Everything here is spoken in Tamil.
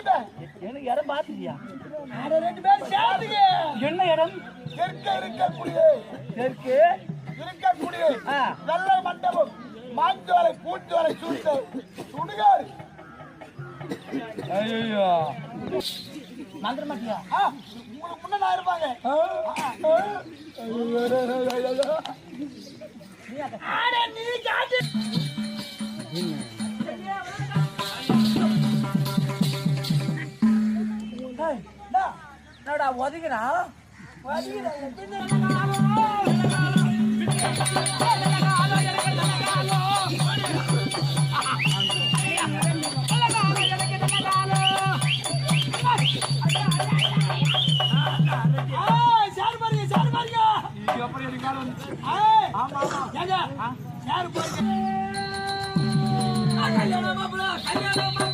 வந்துட்டேன் எனக்கு இடம் பாத்துக்கியா அட ரெண்டு பேரும் சேர்ந்துங்க என்ன இடம்? இருக்க இருக்கக்கூடிய தெற்கு? இருக்கக்கூடிய. நல்ல மண்டபம் மாஞ்சோலை பூஞ்சோலை சூட்ட சுடுகாடு. ஐயோ மந்திர மாட்டியா உங்களுக்கு முன்ன நான் இருப்பாங்க. நீ காட்டு. என்னடா ஒதுக்குனா கல்யாணம் மாப்பிள்ள கல்யாணம்